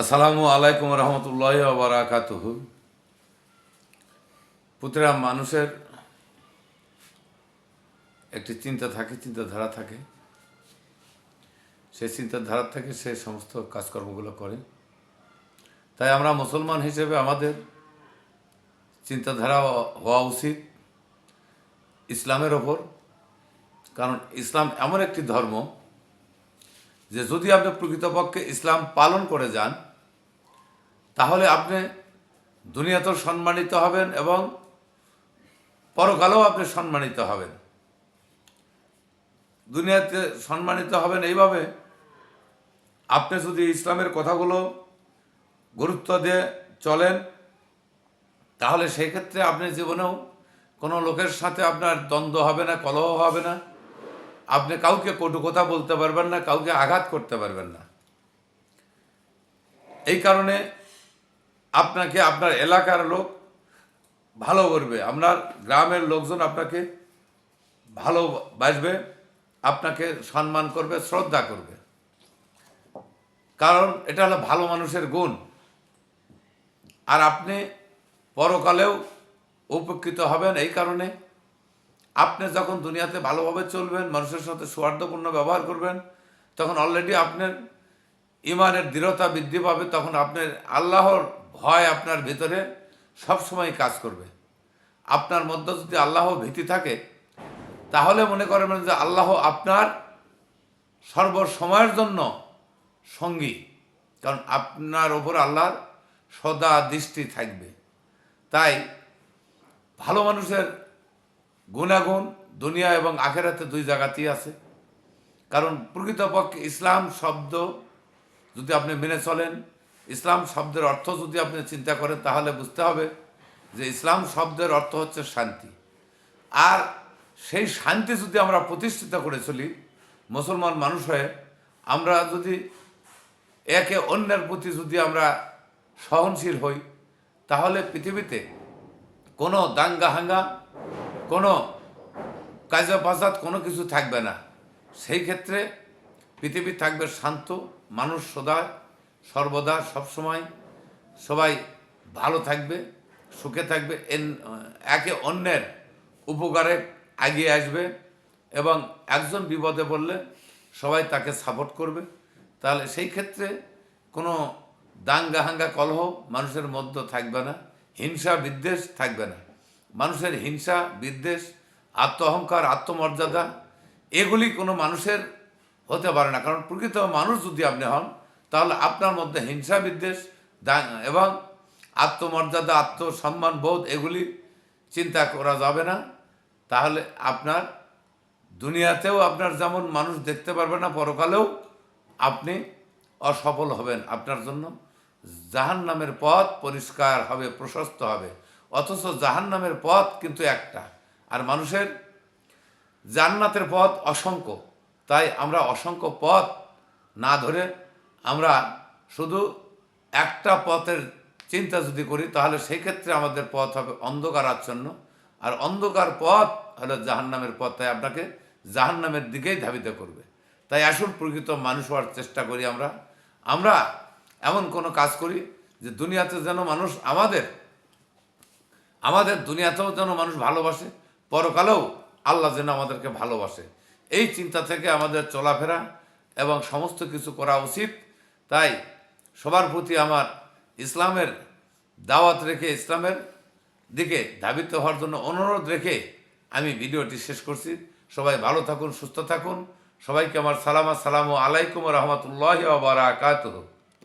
আসসালামু আলাইকুম রহমতুল্লাহ বারাকাতুহ। পুত্রা, মানুষের একটি চিন্তা থাকে, চিন্তাধারা থাকে। সেই চিন্তাধারা থেকে সে সমস্ত কাজকর্মগুলো করে। তাই আমরা মুসলমান হিসেবে আমাদের চিন্তাধারা হওয়া উচিত ইসলামের ওপর। কারণ ইসলাম এমন একটি ধর্ম যে যদি আপনি প্রকৃতপক্ষে ইসলাম পালন করে যান তাহলে আপনি দুনিয়াতেও সম্মানিত হবেন এবং পরকালেও আপনি সম্মানিত হবেন। দুনিয়াতে সম্মানিত হবেন এইভাবে আপনি যদি ইসলামের কথাগুলো গুরুত্ব দিয়ে চলেন, তাহলে সেই ক্ষেত্রে আপনি জীবনেও কোনো লোকের সাথে আপনার দ্বন্দ্ব হবে না, কলহ হবে না। আপনি কাউকে কটু কথা বলতে পারবেন না, কাউকে আঘাত করতে পারবেন না। এই কারণে আপনাকে, আপনার এলাকার লোক ভালো করবে। আপনার গ্রামের লোকজন আপনাকে ভালোবাসবে আপনাকে সম্মান করবে, শ্রদ্ধা করবে। কারণ এটা হলো ভালো মানুষের গুণ। আর আপনি পরকালেও উপকৃত হবেন এই কারণে। আপনি যখন দুনিয়াতে ভালোভাবে চলবেন, মানুষের সাথে সৌহার্দ্যপূর্ণ ব্যবহার করবেন, তখন অলরেডি আপনার ইমানের দৃঢ়তা বৃদ্ধি পাবে, তখন আপনার আল্লাহর ভয় আপনার ভিতরে সবসময় কাজ করবে। আপনার মধ্যে যদি আল্লাহ ভীতি থাকে, তাহলে মনে করবেন যে আল্লাহ আপনার সর্বসময়ের জন্য সঙ্গী। কারণ আপনার ওপর আল্লাহর সদা দৃষ্টি থাকবে। তাই ভালো মানুষের গুণাগুণ দুনিয়া এবং আখেরাতে দুই জায়গাতেই আছে। কারণ প্রকৃতপক্ষে ইসলাম শব্দ যদি আপনি মেনে চলেন ইসলাম শব্দের অর্থ যদি আপনি চিন্তা করেন, তাহলে বুঝতে হবে যে ইসলাম শব্দের অর্থ হচ্ছে শান্তি। আর সেই শান্তি যদি আমরা প্রতিষ্ঠিত করে চলি, মুসলমান মানুষ হয়ে, আমরা যদি একে অন্যের প্রতি যদি আমরা সহনশীল হই, তাহলে পৃথিবীতে কোনো দাঙ্গা হাঙ্গা, কোনো কাজা কোনো কিছু থাকবে না। সেই ক্ষেত্রে পৃথিবী থাকবে শান্ত, মানুষ সদা সর্বদা সবসময় সবাই ভালো থাকবে, সুখে থাকবে একে অন্যের উপকারে এগিয়ে আসবে এবং একজন বিপদে পড়লে সবাই তাকে সাপোর্ট করবে। তাহলে সেই ক্ষেত্রে কোনো দাঙ্গা হাঙ্গা কলহ মানুষের মধ্যে থাকবে না, হিংসা বিদ্বেষ থাকবে না। মানুষের হিংসা, বিদ্বেষ আত্ম অহংকার আত্মমর্যাদা, এগুলি কোনো মানুষের হতে পারে না। কারণ প্রকৃত মানুষ যদি আপনি হন তাহলে আপনার মধ্যে হিংসা বিদ্বেষ এবং আত্মমর্যাদা, আত্মসম্মান বোধ, এগুলি চিন্তা করা যাবে না। তাহলে আপনার দুনিয়াতেও আপনার যেমন মানুষ দেখতে পারবে না, পরকালেও আপনি অসফল হবেন আপনার জন্য। জাহান নামের পথ পরিষ্কার হবে, প্রশস্ত হবে। অথচ জাহান নামের পথ কিন্তু একটা। আর মানুষের জান্নাতের পথ অসংখ্য। তাই আমরা অসংখ্য পথ না ধরে আমরা শুধু একটা পথের চিন্তা যদি করি, তাহলে সেই ক্ষেত্রে আমাদের পথ হবে অন্ধকার আচ্ছন্ন। আর অন্ধকার পথ হলো জাহান্নামের পথ, তাই আপনাকে জাহান্নামের দিকেই ধাবিত করবে। তাই আসল প্রকৃত মানুষ হওয়ার চেষ্টা করি আমরা। আমরা এমন কোনো কাজ করি যে দুনিয়াতে যেন মানুষ আমাদের আমাদের দুনিয়াতেও যেন মানুষ ভালোবাসে, পরকালেও আল্লাহ যেন আমাদেরকে ভালোবাসে। এই চিন্তা থেকে আমাদের চলাফেরা এবং সমস্ত কিছু করা উচিত। তাই সবার প্রতি আমার ইসলামের দাওয়াত রেখে, ইসলামের দিকে ধাবিত হওয়ার জন্য অনুরোধ রেখে আমি ভিডিওটি শেষ করছি। সবাই ভালো থাকুন, সুস্থ থাকুন। সবাইকে আমার সালাম, আসসালামু আলাইকুম রহমতুল্লাহ বারাকাতুহ।